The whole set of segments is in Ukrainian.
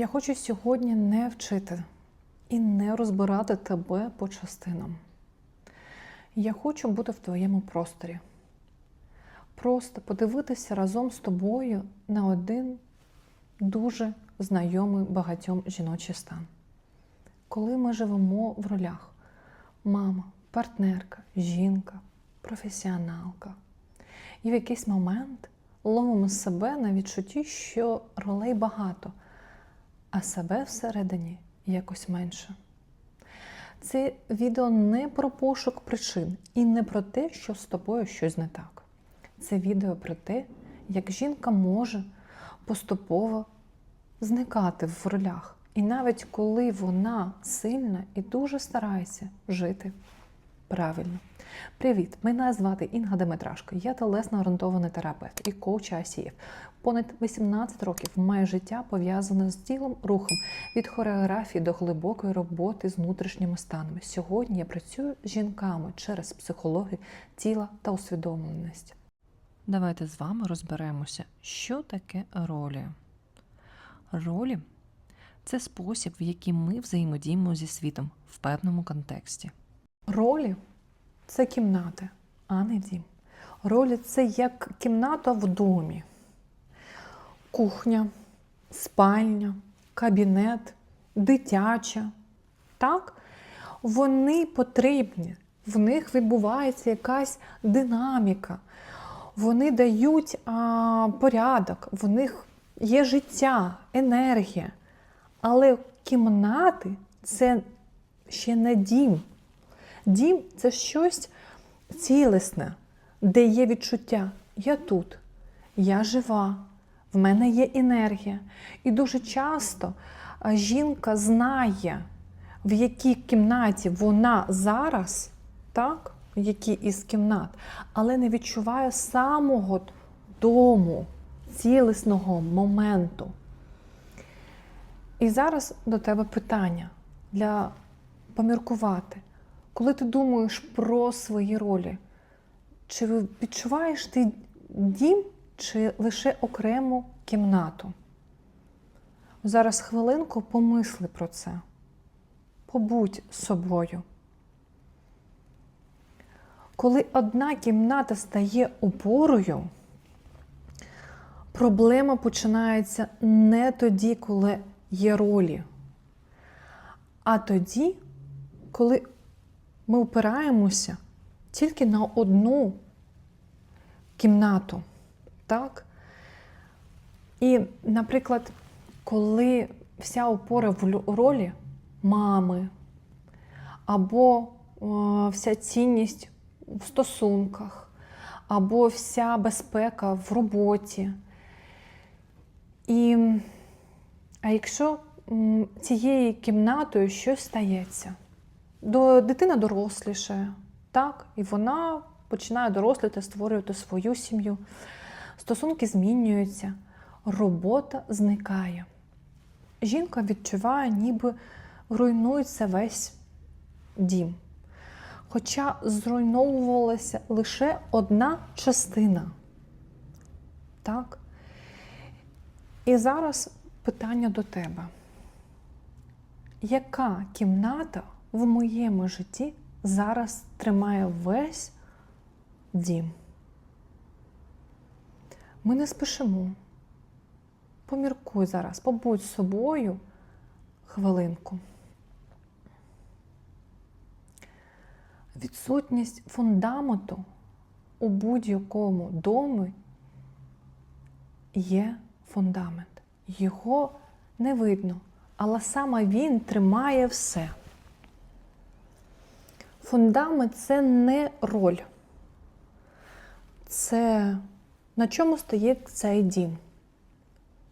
Я хочу сьогодні не вчити і не розбирати тебе по частинам. Я хочу бути в твоєму просторі. Просто подивитися разом з тобою на один дуже знайомий багатьом жіночий стан. Коли ми живемо в ролях мама, партнерка, жінка, професіоналка. І в якийсь момент ловимо себе на відчутті, що ролей багато, а себе всередині якось менше. Це відео не про пошук причин і не про те, що з тобою щось не так. Це відео про те, як жінка може поступово зникати в ролях. І навіть коли вона сильна і дуже старається жити правильно. Привіт! Мене звати Інга Демитрашко. Я телесно орієнтований терапевт і коуч ICF. Понад 18 років моє життя пов'язане з тілом, рухом від хореографії до глибокої роботи з внутрішніми станами. Сьогодні я працюю з жінками через психологію тіла та усвідомленість. Давайте з вами розберемося, що таке ролі. Ролі це спосіб, в який ми взаємодіємо зі світом в певному контексті. Ролі це кімнати, а не дім. Ролі це як кімната в домі. Кухня, спальня, кабінет, дитяча. Так? Вони потрібні, в них відбувається якась динаміка, вони дають а, порядок, в них є життя, енергія. Але кімнати це ще не дім. Дім це щось цілісне, де є відчуття. Я тут, я жива, в мене є енергія. І дуже часто жінка знає, в якій кімнаті вона зараз, так, в якій із кімнат, але не відчуває самого дому, цілісного моменту. І зараз до тебе питання для поміркувати. Коли ти думаєш про свої ролі, чи відчуваєш ти дім, чи лише окрему кімнату? Зараз хвилинку помисли про це. Побудь собою. Коли одна кімната стає опорою, проблема починається не тоді, коли є ролі, а тоді, коли ми опираємося тільки на одну кімнату. Так? І, наприклад, коли вся опора в ролі мами, або о, вся цінність в стосунках, або вся безпека в роботі. І, А якщо цією кімнатою щось стається, до дитина дорослішає, так, і вона починає доросліти, створювати свою сім'ю. Стосунки змінюються, робота зникає. Жінка відчуває, ніби руйнується весь дім. Хоча зруйновувалася лише одна частина. Так? І зараз питання до тебе. Яка кімната в моєму житті зараз тримає весь дім? Ми не спішимо. Поміркуй зараз, побудь з собою хвилинку. Відсутність фундаменту у будь-якому домі є фундамент. Його не видно, але саме він тримає все. Фундамент це не роль. Це на чому стоїть цей дім,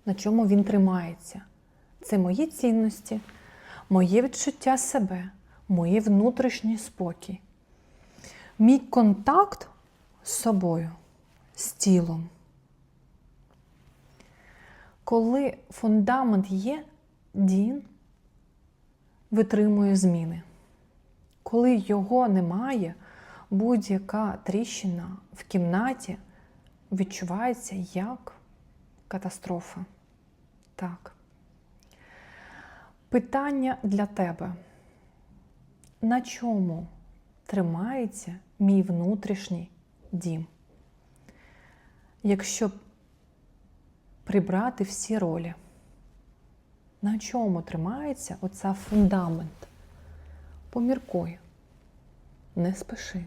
на чому він тримається. Це мої цінності, моє відчуття себе, моє внутрішній спокій, мій контакт з собою, з тілом. Коли фундамент є, дім витримує зміни. Коли його немає, будь-яка тріщина в кімнаті відчувається як катастрофа. Так. Питання для тебе. На чому тримається мій внутрішній дім? Якщо прибрати всі ролі, на чому тримається оця фундамент? Поміркуй, не спеши.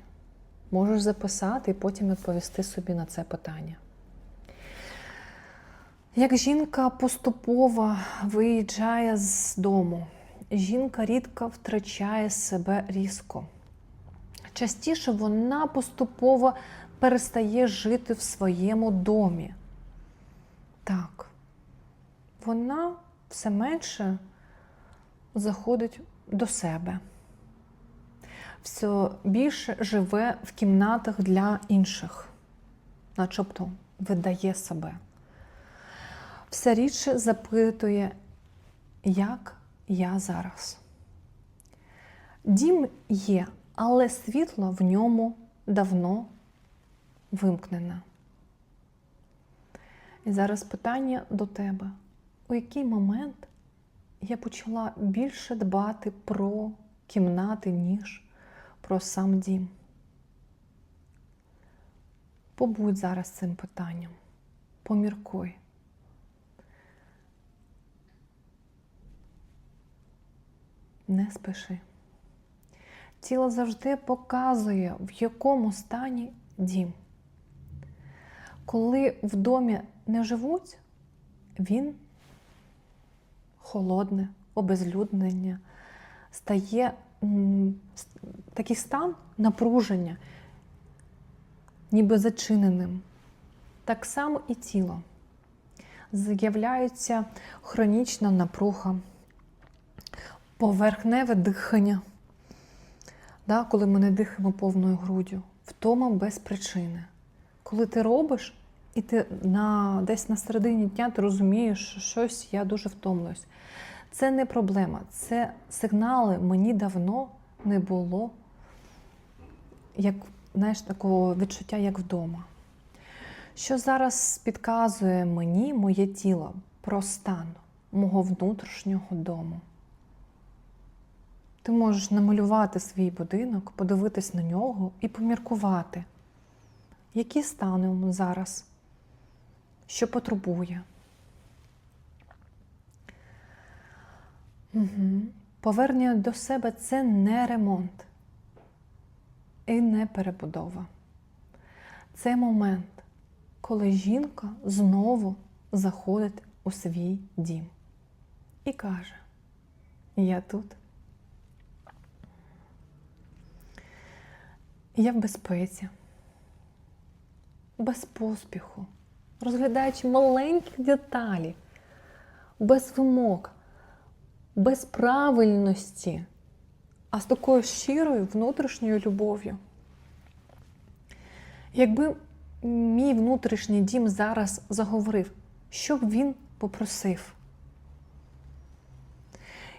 Можеш записати і потім відповісти собі на це питання. Як жінка поступово виїжджає з дому, жінка рідко втрачає себе різко. Частіше вона поступово перестає жити в своєму домі. Так, вона все менше заходить до себе, все більше живе в кімнатах для інших, начебто видає себе все рідше запитує, як я зараз. Дім є, але світло в ньому давно вимкнене. І зараз питання до тебе: у який момент я почала більше дбати про кімнати, ніж про сам дім? Побудь зараз цим питанням, поміркуй. не спеши. Тіло завжди показує, в якому стані дім. Коли в домі не живуть, він холодне, обезлюднення, стає такий стан напруження, ніби зачиненим. Так само і тіло. З'являється хронічна напруга поверхневе дихання, да, коли ми не дихаємо повною груддю, втома без причини. Коли ти робиш, і ти на, десь на середині дня ти розумієш, що щось я дуже втомлююсь. Це не проблема, це сигнали мені давно не було, як знаєш, такого відчуття, як вдома. Що зараз підказує мені моє тіло про стан мого внутрішнього дому? Ти можеш намалювати свій будинок, подивитись на нього і поміркувати, які стани зараз, що потребує. Угу. Повернення до себе це не ремонт і не перебудова. Це момент, коли жінка знову заходить у свій дім і каже: Я тут. Я в безпеці, без поспіху, розглядаючи маленькі деталі, без вимог, без правильності, а з такою щирою внутрішньою любов'ю. Якби мій внутрішній дім зараз заговорив, що б він попросив?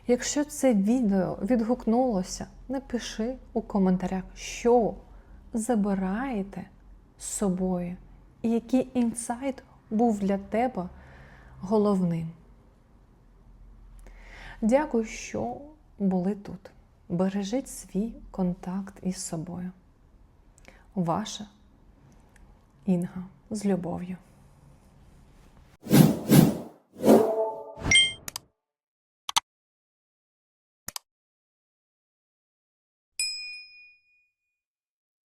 Якщо це відео відгукнулося, напиши у коментарях, що забираєте з собою, і який інсайт був для тебе головним. Дякую, що були тут. Бережіть свій контакт із собою. Ваша Інга з любов'ю.